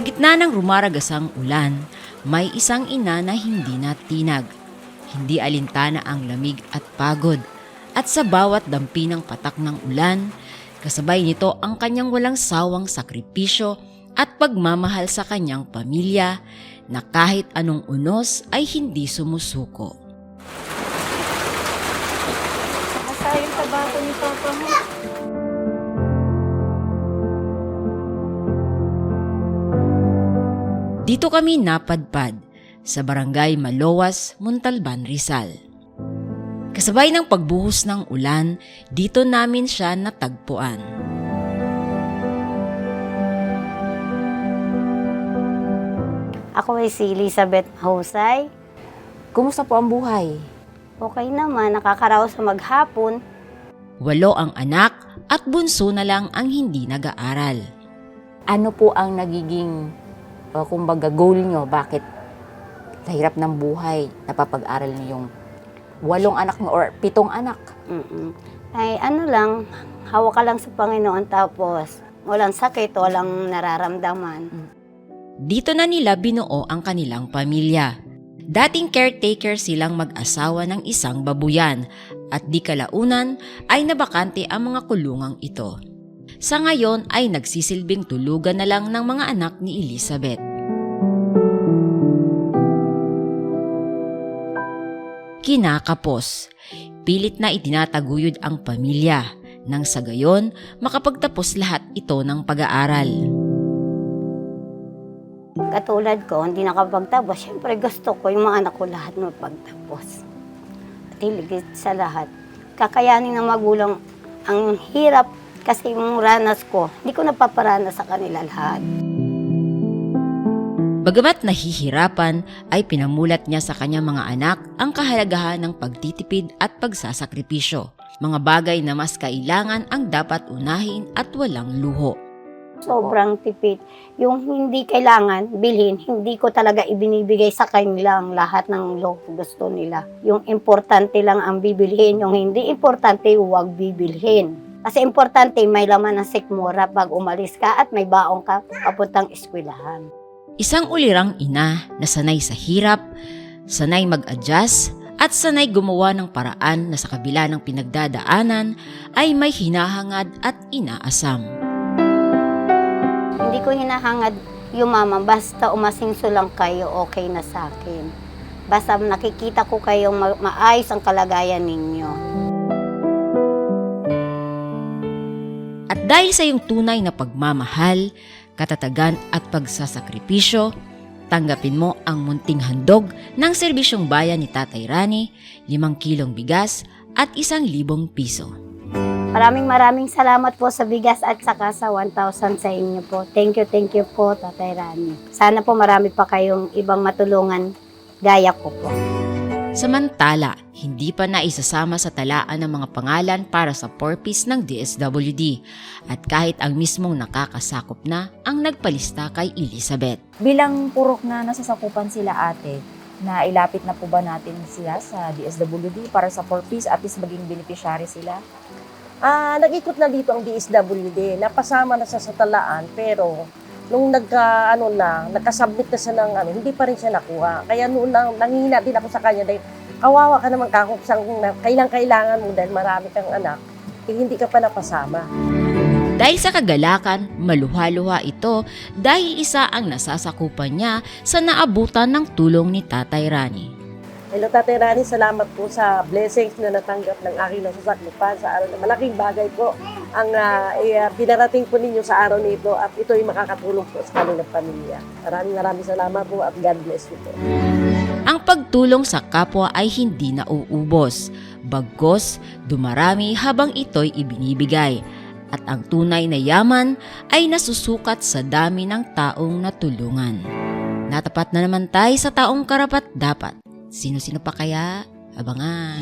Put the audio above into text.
gitna ng rumaragasang ulan, may isang ina na hindi natinag. Hindi alintana ang lamig at pagod. At sa bawat dampi ng patak ng ulan, kasabay nito ang kanyang walang sawang sakripisyo at pagmamahal sa kanyang pamilya na kahit anong unos ay hindi sumusuko. Nakasayang tabako ni Papa mo. Dito kami napadpad sa barangay Malowas, Montalban, Rizal. Kasabay ng pagbuhos ng ulan, dito namin siya natagpuan. Ako ay si Elizabeth Husay. Kumusta po ang buhay? Okay naman, nakakaraos sa maghapon. Walo ang anak at bunso na lang ang hindi nag-aaral. Ano po ang nagiging, uh, kumbaga, goal nyo? Bakit sa hirap ng buhay, napapag-aral niyo yung walong anak mo or pitong anak? Mm-mm. Ay ano lang, hawak ka lang sa Panginoon tapos walang sakit, walang nararamdaman. Dito na nila binuo ang kanilang pamilya. Dating caretaker silang mag-asawa ng isang babuyan at di kalaunan ay nabakante ang mga kulungang ito. Sa ngayon ay nagsisilbing tulugan na lang ng mga anak ni Elizabeth. Kinakapos, pilit na itinataguyod ang pamilya nang sa gayon makapagtapos lahat ito ng pag-aaral. Katulad ko, hindi nakapagtapos. Siyempre gusto ko yung mga anak ko lahat mapagtapos. At hiligit sa lahat. Kakayanin ng magulang ang hirap kasi yung ranas ko, hindi ko napaparanas sa kanila lahat. Bagamat nahihirapan, ay pinamulat niya sa kanyang mga anak ang kahalagahan ng pagtitipid at pagsasakripisyo. Mga bagay na mas kailangan ang dapat unahin at walang luho. Sobrang tipid. Yung hindi kailangan bilhin, hindi ko talaga ibinibigay sa kanilang lahat ng lo gusto nila. Yung importante lang ang bibilhin, yung hindi importante, huwag bibilhin. Kasi importante, may laman ng sikmura pag umalis ka at may baong ka papuntang eskwelahan. Isang ulirang ina na sanay sa hirap, sanay mag-adjust, at sanay gumawa ng paraan na sa kabila ng pinagdadaanan ay may hinahangad at inaasam. Hindi ko hinahangad yung mama, basta umasingso lang kayo, okay na sa akin. Basta nakikita ko kayong ma- maayos ang kalagayan ninyo. At dahil sa iyong tunay na pagmamahal, katatagan at pagsasakripisyo, tanggapin mo ang munting handog ng serbisyong bayan ni Tatay Rani, limang kilong bigas at isang libong piso. Maraming maraming salamat po sa bigas at saka sa 1,000 sa inyo po. Thank you, thank you po, Tatay Rani. Sana po marami pa kayong ibang matulungan gaya ko po. Samantala, hindi pa naisasama sa talaan ng mga pangalan para sa porpoise ng DSWD at kahit ang mismong nakakasakop na ang nagpalista kay Elizabeth. Bilang purok na nasasakupan sila ate, na ilapit na po ba natin sila sa DSWD para sa 4Ps at least maging beneficiary sila? Ah, nag-ikot na dito ang DSWD. Napasama na sa talaan pero nung nagka ano na, nagka-submit na siya ng ano, hindi pa rin siya nakuha. Kaya noon lang nanghihina din ako sa kanya dahil kawawa ka naman kako sang kailang kailangan mo dahil marami kang anak, eh, hindi ka pa napasama. Dahil sa kagalakan, maluha-luha ito dahil isa ang nasasakupan niya sa naabutan ng tulong ni Tatay Rani. Hello Tatay Rani, salamat po sa blessings na natanggap ng aking nasasaklupan sa araw na malaking bagay po ang uh, pinarating po ninyo sa araw nito at ito ay makakatulong po sa kanilang pamilya. Maraming maraming salamat po at God bless you po. Ang pagtulong sa kapwa ay hindi nauubos. Bagkos, dumarami habang ito'y ibinibigay. At ang tunay na yaman ay nasusukat sa dami ng taong natulungan. Natapat na naman tayo sa taong karapat dapat. Sino-sino pa kaya? Abangan!